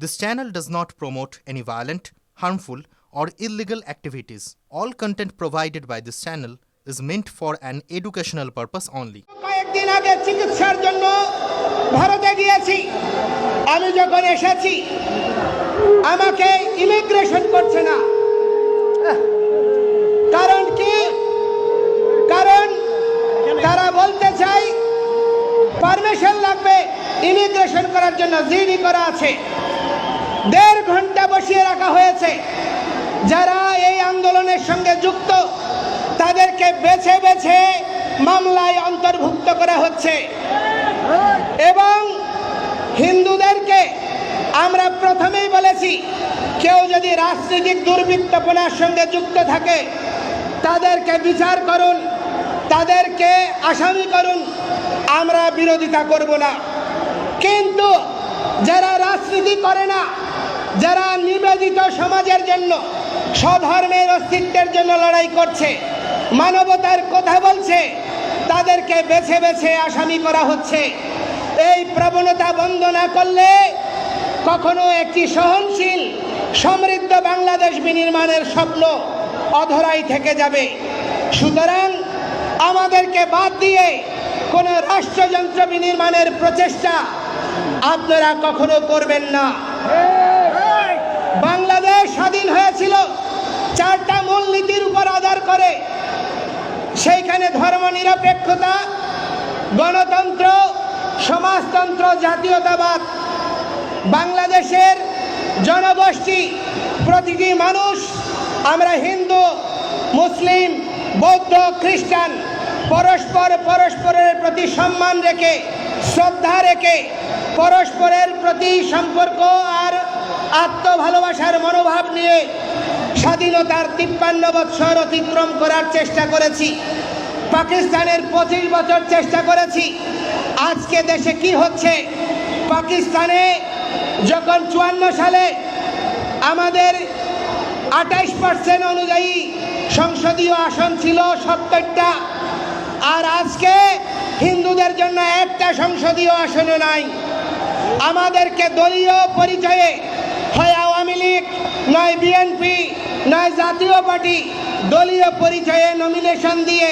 This channel does not promote any violent, harmful, or illegal activities. All content provided by this channel is meant for an educational purpose only. আমাকে immigration করছে না কারণ কি কারণ তারা বলতে চাই পারমিশন লাগবে ইমিগ্রেশন করার জন্য জিডি করা আছে দেড় ঘণ্টা বসিয়ে রাখা হয়েছে। যারা এই আন্দোলনের সঙ্গে যুক্ত, তাদেরকে বেছে বেছে মামলায় অন্তর্ভুক্ত করা হচ্ছে। এবং হিন্দুদেরকে আমরা প্রথমেই বলেছি, কেউ যদি রাজনৈতিক দুর্বৃত্তপনার সঙ্গে যুক্ত থাকে, তাদেরকে বিচার করুন, তাদেরকে আসামি করুন, আমরা বিরোধিতা করব না। কিন্তু যারা রাজনীতি করে না যারা নিবেদিত সমাজের জন্য, স্বধর্মের অস্তিত্বের জন্য লড়াই করছে, মানবতার কথা বলছে, তাদেরকে বেছে বেছে আসামি করা হচ্ছে। এই প্রবণতা বন্ধ না করলে কখনো একটি সহনশীল, সমৃদ্ধ বাংলাদেশ বিনির্মাণের স্বপ্ন অধরাই থেকে যাবে। সুতরাং আমাদেরকে বাদ দিয়ে কোনো রাষ্ট্রযন্ত্র বিনির্মাণের প্রচেষ্টা আপনারা কখনো করবেন না। বাংলাদেশ স্বাধীন হয়েছিল। চারটা মূলনীতির উপর আধার করে সেইখানে ধর্ম নিরপেক্ষতা, গণতন্ত্র, সমাজতন্ত্র, জাতীয়তাবাদ, বাংলাদেশের জনগোষ্ঠী, প্রতিটি মানুষ, আমরা হিন্দু, মুসলিম, বৌদ্ধ, খ্রিস্টান, পরস্পর পরস্পরের প্রতি সম্মান রেখে, শ্রদ্ধা রেখে পরস্পরের প্রতি সম্পর্ক আর আত্মভালোবাসার মনোভাব নিয়ে স্বাধীনতার তিপ্পান্ন বৎসর অতিক্রম করার চেষ্টা করেছি। পাকিস্তানের পঁচিশ বছর চেষ্টা করেছি। আজকে দেশে কি হচ্ছে? পাকিস্তানে যখন চুয়ান্ন সালে আমাদের আঠাইশ পার্সেন্ট অনুযায়ী সংসদীয় আসন ছিল সত্তরটা, আর আজকে হিন্দুদের জন্য একটা সংসদীয় আসনও নাই। আমাদেরকে দলীয় পরিচয়ে হয় আওয়ামী লীগ, নয় বিএনপি, নয় জাতীয় পার্টি দলীয় পরিচয়ে নমিনেশন দিয়ে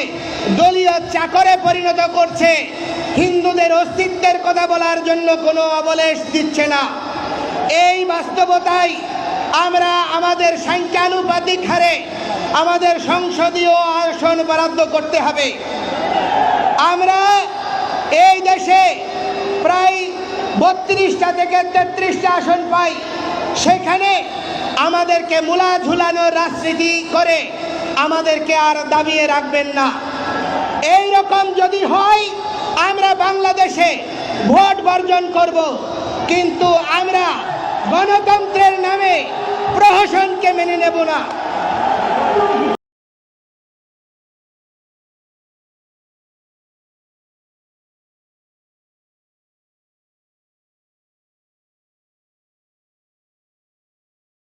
দলীয় চাকরে পরিণত করছে। হিন্দুদের অস্তিত্বের কথা বলার জন্য কোনো অবলেশ দিচ্ছে না। এই বাস্তবতায় আমরা আমাদের সংখ্যানুপাতিক হারে আমাদের সংসদীয় আসন বরাদ্দ করতে হবে। আমরা এই দেশে প্রায় বত্রিশটা থেকে তেত্রিশটা আসন পাই। সেখানে আমাদেরকে মূলা ঝুলানোর রাজনীতি করে আমাদেরকে আর দাবিয়ে রাখবেন না। এই রকম যদি হয়, আমরা বাংলাদেশে ভোট বর্জন করব। কিন্তু আমরা গণতন্ত্রের নামে প্রহসনকে মেনে নেব না।